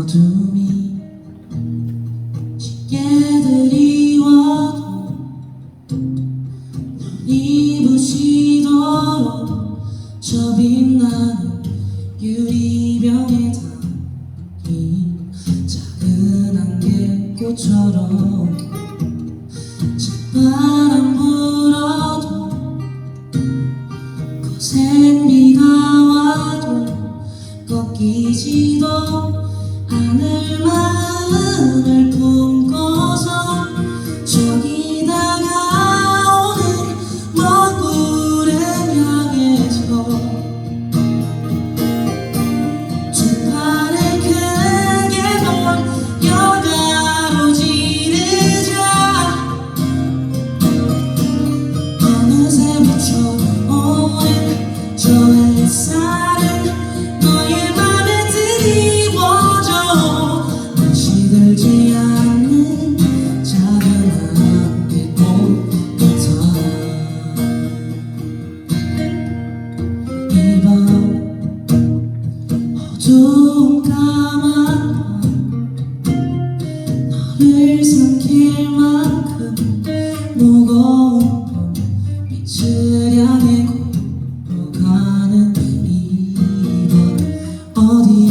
어둠이 짙게 드리워도 널 입으시도록 저 빛나는 유리병에 담긴 작은 안개꽃처럼 찬 바람 불어도 거센 비가 와도 꺾이지도 sun.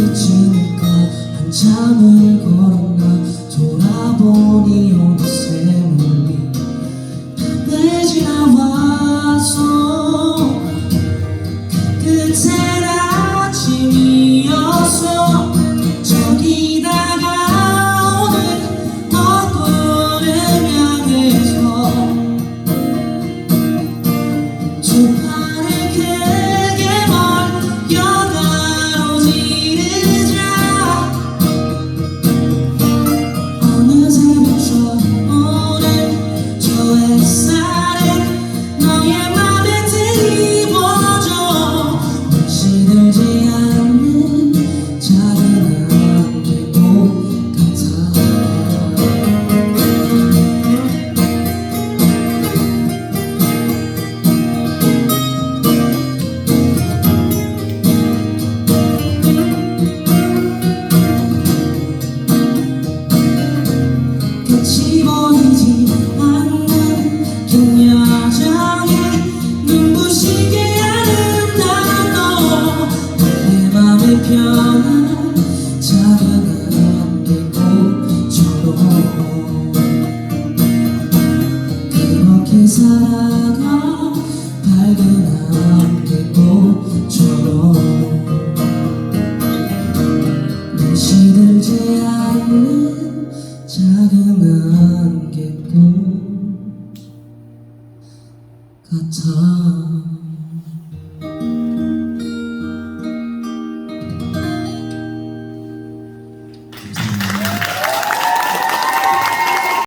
어디쯤일까 한참을 걸었나 돌아보니 편한 작은 안개꽃처럼 그렇게 살아가 밝은 안개꽃처럼 내 시들지 않는 작은 안개꽃 같아